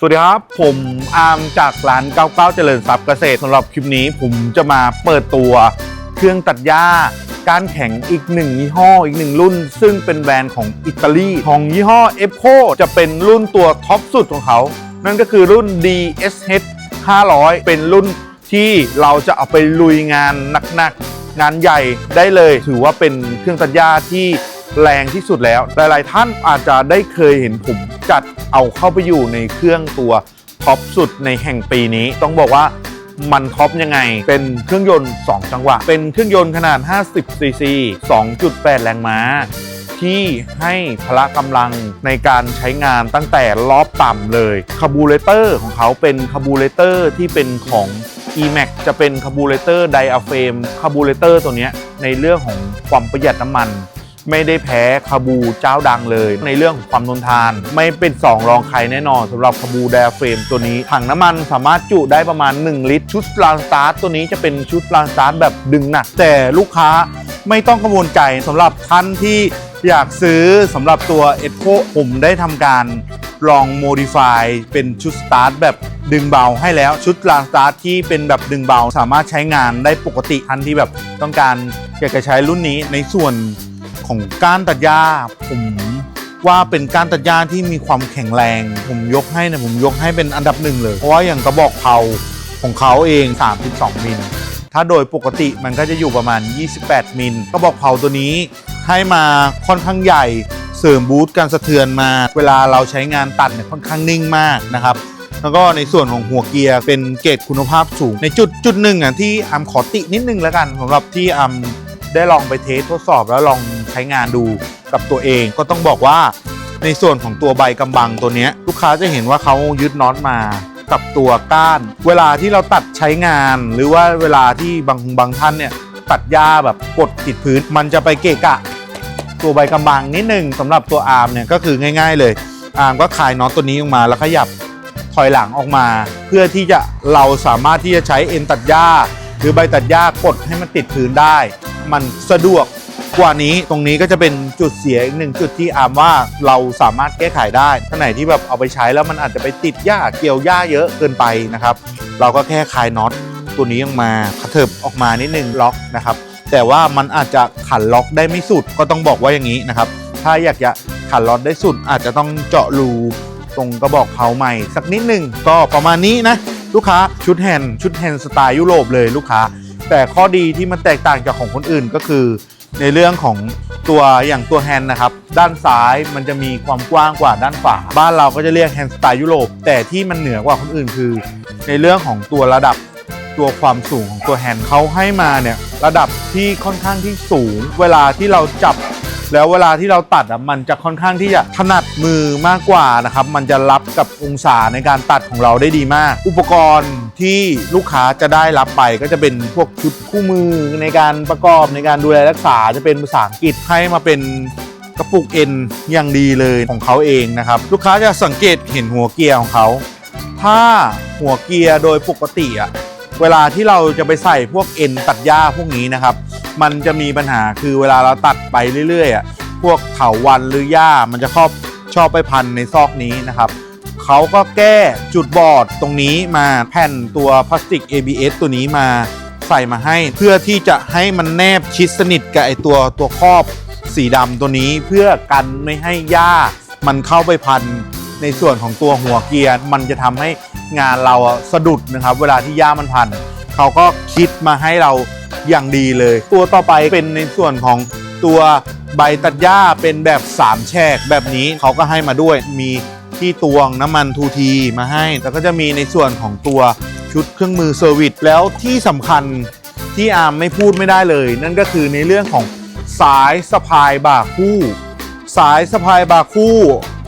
สวัสดีครับ ผมอาร์มจากร้าน 99 เจริญทรัพย์เกษตรสำหรับคลิปนี้ผมจะมาเปิดตัวเครื่องตัดหญ้ากานแข็งอีกหนึ่งยี่ห้ออีกหนึ่งรุ่น ซึ่งเป็นแบรนด์ของอิตาลีของยี่ห้อ e p o จะเป็นรุ่นตัวท็อปสุดของเขา นั่นก็คือรุ่น DSH 500 เป็นรุ่นที่เราจะเอาไปลุยงานหนักๆ งานใหญ่ได้เลย ถือว่าเป็นเครื่องตัดหญ้าที่แรงที่สุดแล้ว หลายๆ ท่านอาจจะได้เคยเห็นผม จัดเอาเข้าไปอยู่ในเครื่องตัวท็อปสุดในแห่งปีนี้ ต้องบอกว่ามันท็อปยังไง เป็นเครื่องยนต์ 2 จังหวะ เป็นเครื่องยนต์ขนาด 50 ซีซี 2.8 แรงม้า ที่ให้พละกำลังในการใช้งานตั้งแต่รอบต่ำเลยคาบูเลเตอร์ของเขาเป็นคาบูเลเตอร์ที่เป็นของ e-max จะเป็นคาบูเลเตอร์ไดอะเฟรมคาบูเลเตอร์ตัวนี้ในเรื่องของความประหยัดน้ำมัน ไม่ได้แพ้คาบูเจ้าดังเลย ในเรื่องของความทนทาน ไม่เป็น2รองใครแน่นอนสำหรับคาบูไดอะเฟรมตัวนี้ ถังน้ำมันสามารถจุได้ประมาณ 1 ลิตร ชุดลานสตาร์ทตัวนี้จะเป็นชุดลานสตาร์ทแบบดึงหนัก แต่ลูกค้าไม่ต้องกังวลใจสำหรับท่านที่อยากซื้อสำหรับตัว e c o ผมได้ทำการลองโมดิฟายเป็นชุดสตาร์ทแบบดึงเบาให้แล้วชุดลานสตาร์ทที่เป็นแบบดึงเบา สามารถใช้งานได้ปกติท่านที่แบบต้องการอยากจะใช้รุ่นนี้ในส่วน ของก้านตัดหญ้าผมว่าเป็นก้านตัดหญ้าที่มีความแข็งแรง ผมยกให้นะผมยกให้เป็นอันดับหนึ่งเลย เพราะว่าอย่างกระบอกเผาของเขาเอง 32 มิล ถ้าโดยปกติมันก็จะอยู่ประมาณ 28 มิล กระบอกเผาตัวนี้ให้มาค่อนข้างใหญ่เสริมบูตการสะเทือนมา เวลาเราใช้งานตัดเนี่ยค่อนข้างนิ่งมากนะครับ แล้วก็ในส่วนของหัวเกียร์เป็นเกรดคุณภาพสูง ในจุดจุดหนึ่งอะที่อัมขอตินิดนึงแล้วกันสำหรับที่อัมได้ลองไปเทสทดสอบแล้วลอง ช้งานดูกับตัวเอง ก็ต้องบอกว่าในส่วนของตัวใบกำบังตัวนี้ลูกค้าจะเห็นว่าเขายึดน็อตมากับตัวก้าน เวลาที่เราตัดใช้งาน หรือว่าเวลาที่บางบางท่านเนี่ยตัดหญ้าแบบกดติดพื้น มันจะไปเกะกะ ตัวใบกำบังนิดหนึ่งสำหรับตัวอาร์มเนี่ยก็คือง่าย ๆ เลยอาร์มก็คลายน็อตตัวนี้ออกมาแล้วขยับถอยหลังออกมา เพื่อที่จะเราสามารถที่จะใช้เอ็นตัดหญ้า หรือใบตัดหญ้ากดให้มันติดพื้นได้ มันสะดวก กว่านี้ตรงนี้ก็จะเป็นจุดเสียอีกหนึ่งจุดที่อาร์มว่าเราสามารถแก้ไขได้ท่านไหนที่แบบเอาไปใช้แล้วมันอาจจะไปติดหญ้าเกี่ยวหญ้าเยอะเกินไปนะครับ เราก็แค่คลายน็อตตัวนี้ออกมาเถิบออกมานิดนึงล็อกนะครับ แต่ว่ามันอาจจะขันล็อกได้ไม่สุดก็ต้องบอกว่าอย่างนี้นะครับ ถ้าอยากจะขันล็อกได้สุดอาจจะต้องเจาะรูตรงกระบอกเผาใหม่สักนิดหนึ่งก็ประมาณนี้นะลูกค้าชุดแฮนด์ชุดแฮนด์สไตล์ยุโรปเลยลูกค้า แต่ข้อดีที่มันแตกต่างจากของคนอื่นก็คือ ในเรื่องของตัวอย่างตัวแฮนด์นะครับ ด้านซ้ายมันจะมีความกว้างกว่าด้านขวาบ้านเราก็จะเรียกแฮนด์สไตล์ยุโรปแต่ที่มันเหนือกว่าคนอื่นคือ ในเรื่องของตัวระดับตัวความสูงของตัวแฮนด์เขาให้มาเนี่ยระดับที่ค่อนข้างที่สูง เวลาที่เราจับ แล้วเวลาที่เราตัดอะมันจะค่อนข้างที่จะถนัดมือมากกว่านะครับ มันจะรับกับองศาในการตัดของเราได้ดีมาก อุปกรณ์ที่ลูกค้าจะได้รับไปก็จะเป็นพวกชุดคู่มือในการประกอบในการดูแลรักษาจะเป็นภาษาอังกฤษให้มาเป็นกระปุกเอ็นอย่างดีเลยของเขาเองนะครับ ลูกค้าจะสังเกตเห็นหัวเกียร์ของเขา ถ้าหัวเกียร์โดยปกติอะเวลาที่เราจะไปใส่พวกเอ็นตัดหญ้าพวกนี้นะครับ มันจะมีปัญหาคือเวลาเราตัดไปเรื่อยๆอะพวกเถาวันหรือหญ้ามันจะชอบชอบไปพันในซอกนี้นะครับเขาก็แก้จุดบอดตรงนี้มาแผ่นตัวพลาสติก ABS ตัวนี้มาใส่มาให้ เพื่อที่จะให้มันแนบชิดสนิทกับไอตัวตัวครอบสีดำตัวนี้เพื่อกันไม่ให้หญ้ามันเข้าไปพันในส่วนของตัวหัวเกียร์มันจะทำให้งานเราสะดุดนะครับ เวลาที่หญ้ามันพัน เขาก็คิดมาให้เรา อย่างดีเลย ตัวต่อไปเป็นในส่วนของตัวใบตัดหญ้าเป็นแบบ3แฉกแบบนี้เขาก็ให้มาด้วย มีที่ตวงน้ำมันทูทีมาให้ แล้วก็จะมีในส่วนของตัวชุดเครื่องมือเซอร์วิสแล้วที่สำคัญที่อาร์มไม่พูดไม่ได้เลย นั่นก็คือในเรื่องของสายสะพายบ่าคู่ สายสะพายบ่าคู่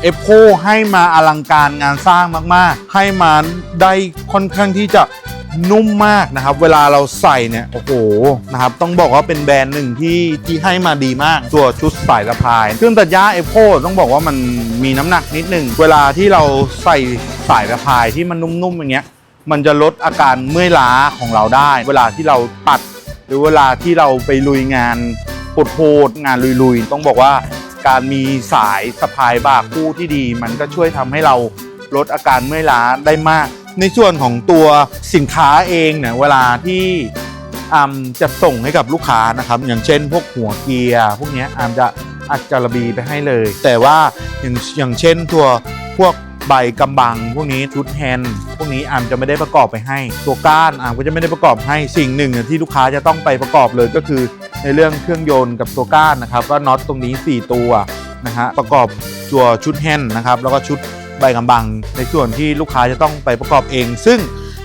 เอฟโคให้มาอลังการงานสร้างมาก ๆ ให้มาได้ค่อนข้างที่จะ นุ่มมากนะครับ เวลาเราใส่เนี่ยโอ้โหนะครับต้องบอกว่าเป็นแบรนด์หนึ่งที่ที่ให้มาดีมาก ตัวชุดสายสะพาย เครื่องตัดหญ้าเอฟโคต้องบอกว่ามันมีน้ำหนักนิดหนึ่งเวลาที่เราใส่สายสะพายที่มันนุ่มๆอย่างเงี้ยมันจะลดอาการเมื่อยล้าของเราได้ เวลาที่เราตัด หรือเวลาที่เราไปลุยงานปวดโหดงานลุยๆ ต้องบอกว่าการมีสายสะพายบ่าคู่ที่ดี มันก็ช่วยทำให้เราลดอาการเมื่อยล้าได้มาก ในส่วนของตัวสินค้าเองเนี่ยเวลาที่อามจะส่งให้กับลูกค้านะครับ อย่างเช่น พวกหัวเกียร์พวกนี้อามจะอัดจารบีไปให้เลย แต่ว่าอย่างอย่างเช่นตัวพวกใบกำบัง พวกนี้ชุดแฮนด์พวกนี้อามจะไม่ได้ประกอบไปให้ ตัวก้านอามก็จะไม่ได้ประกอบให้สิ่งหนึ่งที่ลูกค้าจะต้องไปประกอบเลยก็คือในเรื่องเครื่องยนต์กับตัวก้านนะครับก็น็อตตรงนี้ 4 ตัวนะฮะประกอบตัวชุดแฮนด์นะครับแล้วก็ชุด ใบกำบัง ในส่วนที่ลูกค้าจะต้องไปประกอบเอง ซึ่ง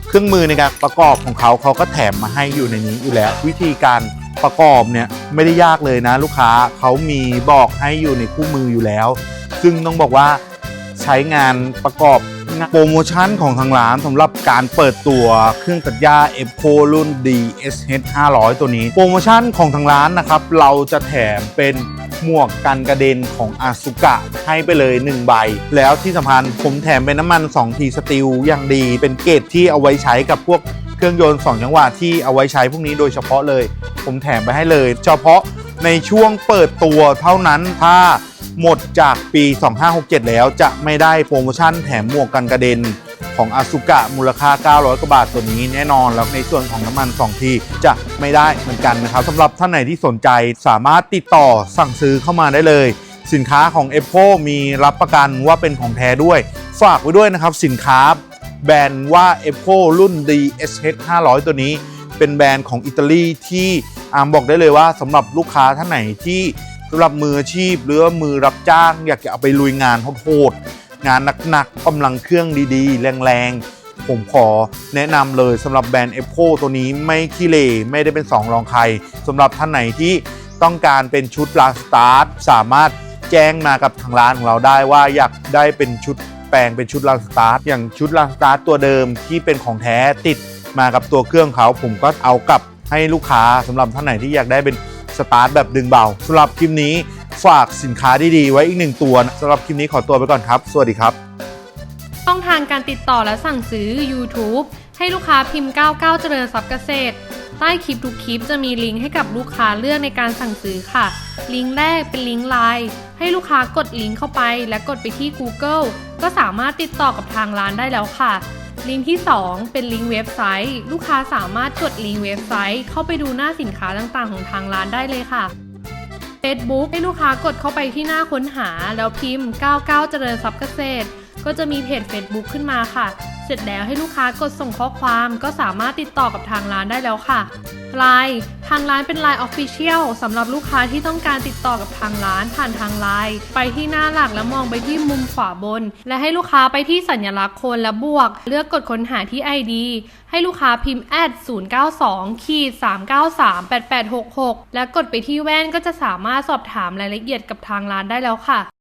เครื่องมือในการประกอบของเขาเขาก็แถมมาให้อยู่ในนี้อยู่แล้ว วิธีการประกอบเนี่ยไม่ได้ยากเลยนะ ลูกค้าเขามีบอกให้อยู่ในคู่มืออยู่แล้ว ซึ่งต้องบอกว่าใช้งานประกอบโปรโมชั่นของทางร้านสำหรับการเปิดตัวเครื่องตัดหญ้า e p o รุ่น DSH 500 ตัวนี้ โปรโมชั่นของทางร้านนะครับ เราจะแถมเป็น หมวกกันกระเด็นของอาสุกะให้ไปเลย 1 ใบ แล้วที่สำคัญผมแถมเป็นน้ำมัน 2 ทีสติลอย่างดี เป็นเกรดที่เอาไว้ใช้กับพวกเครื่องยนต์ 2 จังหวะที่เอาไว้ใช้พวกนี้โดยเฉพาะเลย ผมแถมไปให้เลย เฉพาะในช่วงเปิดตัวเท่านั้นถ้าหมดจากปี 2567 แล้วจะไม่ได้โปรโมชั่นแถมหมวกกันกระเด็น ของอาสุกะมูลค่า 900 กว่าบาทตัวนี้แน่นอนแล้วในส่วนของน้ำมัน2ทีจะไม่ได้เหมือนกันนะครับสำหรับท่านไหนที่สนใจสามารถติดต่อสั่งซื้อเข้ามาได้เลย สินค้าของ e p o มีรับประกันว่าเป็นของแท้ด้วย ฝากไว้ด้วยนะครับ สินค้าแบรนด์ว่า e p o รุ่น DSH 500 ตัวนี้ เป็นแบรนด์ของอิตาลีที่อามบอกได้เลยว่าสำหรับลูกค้าท่านไหนที่สำหรับมืออาชีพหรือมือรับจ้าง อยากจะเอาไปลุยงานโหด งานหนักๆกำลังเครื่องดีๆ แรงๆ ผมขอแนะนำเลยสำหรับแบรนด์ e p o ตัวนี้ไม่ขี้เหร่ไม่ได้เป็นสองรองใครสำหรับท่านไหนที่ต้องการเป็นชุดลาสตาร์ทสามารถแจ้งมากับทางร้านของเราได้ว่าอยากได้เป็นชุดแปลงเป็นชุดลาสตาร์ทอย่างชุดลาสตาร์ทตัวเดิมที่เป็นของแท้ติดมากับตัวเครื่องเขาผมก็เอากลับให้ลูกค้าสำหรับท่านไหนที่อยากได้เป็นสตาร์ทแบบดึงเบาสำหรับคลิปนี้ ฝากสินค้าดีๆไว้อีกหนึ่งตัวสำหรับคลิปนี้ขอตัวไปก่อนครับ สวัสดีครับ ช่องทางการติดต่อและสั่งซื้อ YouTube ให้ลูกค้าพิมพ์ 99 เจริญทรัพย์เกษตร ใต้คลิปทุกคลิปจะมีลิงก์ให้กับลูกค้าเลือกในการสั่งซื้อค่ะ ลิงก์แรกเป็นลิงก์ไลน์ให้ลูกค้ากดลิงก์เข้าไป และกดไปที่ Google ก็สามารถติดต่อกับทางร้านได้แล้วค่ะ ลิงก์ที่ 2 เป็นลิงก์เว็บไซต์ ลูกค้าสามารถกดลิงก์เว็บไซต์ เข้าไปดูหน้าสินค้าต่างๆ ของทางร้านได้เลยค่ะ Facebook ให้ลูกค้ากดเข้าไปที่หน้าค้นหา แล้วพิมพ์ 99 เจริญทรัพย์เกษตร ก็จะมีเพจ Facebook ขึ้นมาค่ะ เสร็จแล้วให้ลูกค้ากดส่งข้อความก็สามารถติดต่อกับทางร้านได้แล้วค่ะ Line ทางร้านเป็น Line Official สำหรับลูกค้าที่ต้องการติดต่อกับทางร้านผ่านทาง Line ไปที่หน้าหลักแล้วมองไปที่มุมขวาบน และให้ลูกค้าไปที่สัญลักษณ์โคนและบวก เลือกกดค้นหาที่ ID ให้ลูกค้าพิมพ์ add 092ขีด393 8866 และกดไปที่แว่นก็จะสามารถสอบถามรายละเอียดกับทางร้านได้แล้วค่ะ